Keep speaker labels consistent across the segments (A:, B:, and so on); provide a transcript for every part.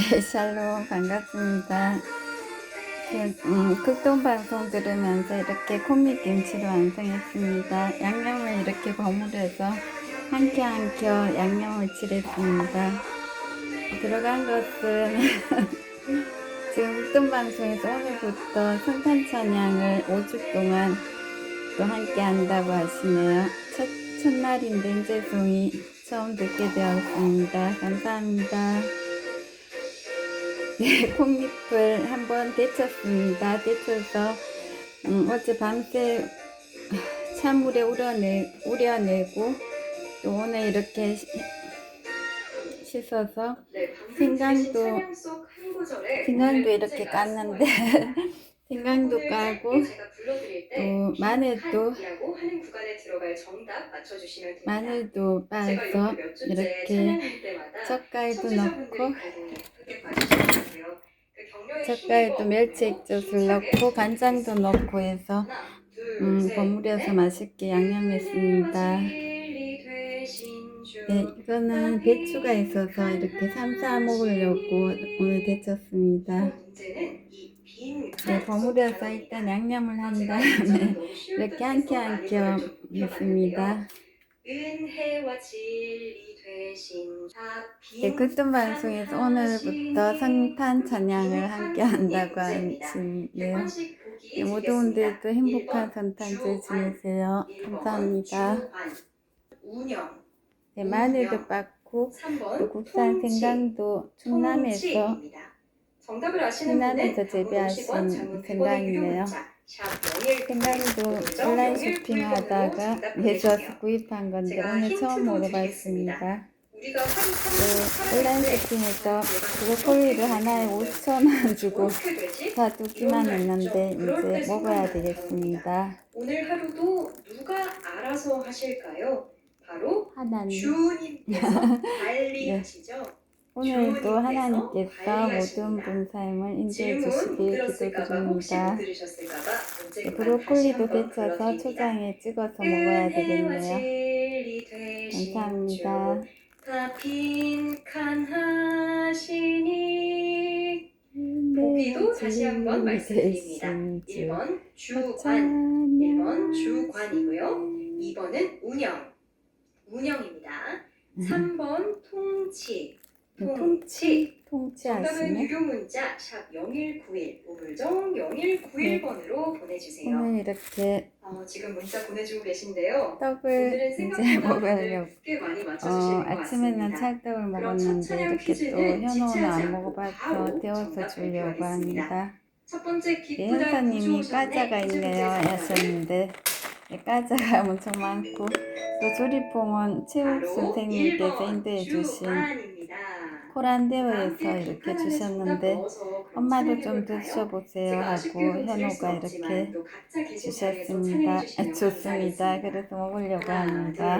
A: 네, 샬롬 반갑습니다. 그, 음, 극동 방송 들으면서 이렇게 코믹 김치를 완성했습니다. 양념을 이렇게 버무려서 한 켜 한 켜 양념을 칠했습니다. 들어간 것은 지금 극동 방송에서 오늘부터 성탄 찬양을 5주 동안 또 함께 한다고 하시네요. 첫, 첫날인데 이제 송이 처음 듣게 되었습니다. 감사합니다. 네, 콩잎을 한번 데쳤습니다. 데쳐서 음, 어제 밤새 찬물에 우려내, 우려내고 또 오늘 이렇게 시- 씻어서
B: 네,
A: 생강도- 생강도 이렇게 깠는데. 생강도 까고 또 마늘도. 마늘도 빠서
B: 이렇게
A: 젓갈도 넣고
B: 굉장히 예쁘게 봐주시더라고요. 그 격려에
A: 젓갈도
B: 힘입어
A: 멸치
B: 너무
A: 액젓을
B: 힘차게
A: 넣고 간장도 넣고 해서 음,
B: 셋,
A: 버무려서
B: 넷.
A: 맛있게 양념했습니다. 네, 이거는 배추가 있어서 이렇게 삼사 먹으려고 오늘 데쳤습니다. 네,
B: 칸
A: 버무려서
B: 속
A: 일단 양념을 한 다음에 이렇게 한 켜 한켜
B: 듯해서 많이들 좀
A: 넣습니다.
B: 은혜와 진리 되신
A: 네, 극동 방송에서 오늘부터 성탄 찬양을 함께 한다고 하시네요. 네, 모든 분들도 행복한 성탄절 지내세요. 감사합니다. 네, 마늘도 빻고
B: 3번
A: 또 국산 생강도 충남에서 충남에서 재배하신
B: 장문 50원, 장문 100원의
A: 생강이네요.
B: 유료 문자, 샵01
A: 생강도 온라인 쇼핑하다가 예수와서 구입한 건데 오늘 처음 먹어봤습니다. 네, 온라인 쇼핑에서 브로콜리를 하나에 5,000원 주고? 사두기만 했는데 이제 먹어야 되겠습니다.
B: 오늘 하루도 누가 알아서 하실까요? 바로
A: 하나님
B: 주님께서 빨리
A: 네.
B: 하시죠.
A: 오늘도 하나님께서 모든 분사임을 인도해
B: 질문
A: 주시길 기도드립니다. 네, 브로콜리도 데쳐서. 초장에 찍어서 먹어야 되겠네요. 감사합니다.
B: 보기도 다시 한번 말씀드립니다. 1번 주관, 1번 주관이고요. 2번은 운영, 운영입니다. 3번 통치, 통치. 정답은
A: 통치하시네.
B: 유료 문자 샵 0191 우물정 0191번으로 보내주세요.
A: 오늘 이렇게
B: 어, 지금 문자 보내주고 계신데요.
A: 떡을
B: 오늘은
A: 이제
B: 생각보다
A: 먹으려고
B: 꽤 많이
A: 어,
B: 맞춰주시는 것
A: 아침에는
B: 같습니다.
A: 찰떡을
B: 그럼
A: 먹었는데 이렇게 또
B: 퀴즈는
A: 현호는
B: 지체하지
A: 안
B: 않고
A: 먹어봐서
B: 바로
A: 데워서
B: 정답
A: 주려고
B: 발표하겠습니다.
A: 합니다.
B: 첫 번째
A: 예,
B: 기쁘다
A: 현사님이
B: 구주
A: 까자가. 있네요 하셨는데 예, 까자가 엄청 많고 또 조리퐁은 최욱
B: 바로
A: 선생님께서
B: 1번
A: 인도해 주신
B: 주관입니다.
A: 코란데오에서 이렇게 주셨는데 엄마도 좀 드셔보세요 하고 현호가 이렇게 주셨습니다. 아, 좋습니다. 그래서 먹으려고 합니다.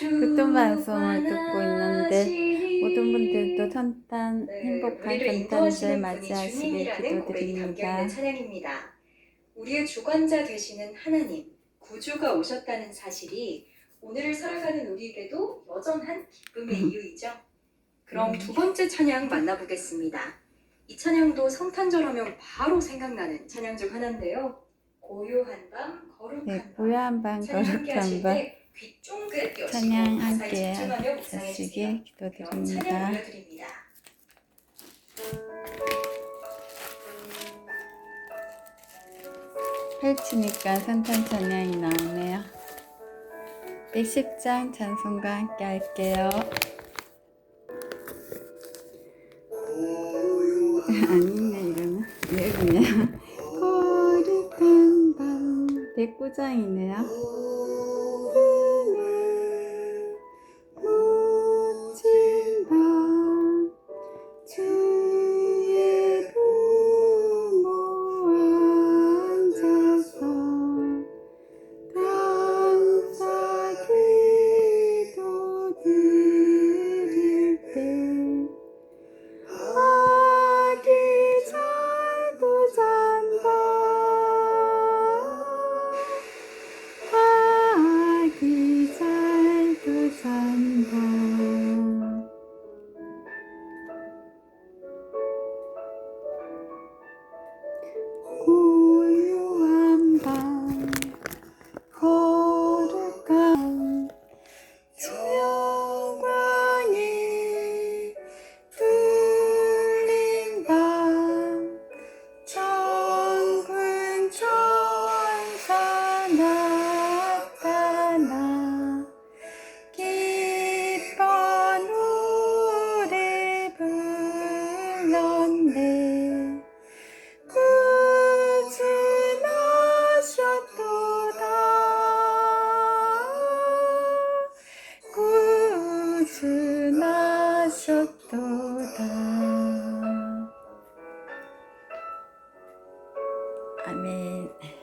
A: 극동 방송을 듣고 있는데 모든 분들도 성탄 행복한 성탄절 맞이하시길 기도드립니다.
B: 우리의 주관자 되시는 하나님, 구주가 오셨다는 사실이 오늘을 살아가는 우리에게도 여전한 기쁨의 이유이죠. 그럼
A: 음.
B: 두 번째 찬양 만나보겠습니다. 이 찬양도 성탄절 하면 바로 생각나는 찬양 중 하나인데요. 고요한 밤, 거룩한
A: 네,
B: 밤.
A: 고요한 밤, 거룩한 밤,
B: 때귀 쫑긋 여시고
A: 찬양 함께. 하시길
B: 그럼 찬양
A: 기도드립니다.
B: 올려드립니다.
A: 펼치니까 찬양이 나오네요. 110장 찬송과 함께 할게요. 아니네 이거는 여기네요. 거룩한 밤 109장이네요. Ooh. 们.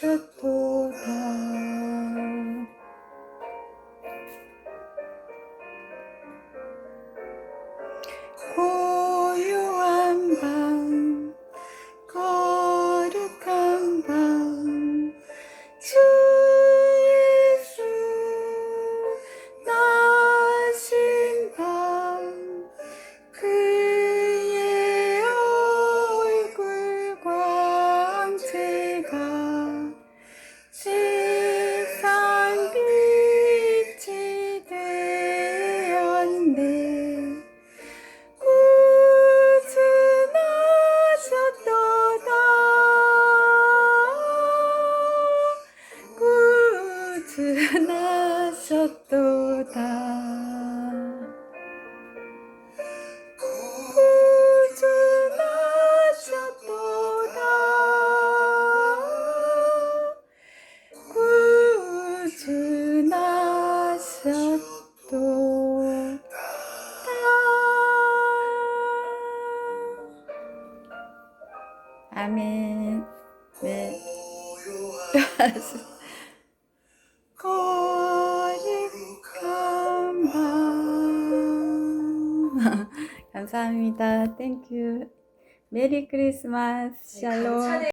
A: সাথে 감사합니 다. Thank you. 메리 크리스마 스. 샬 롬.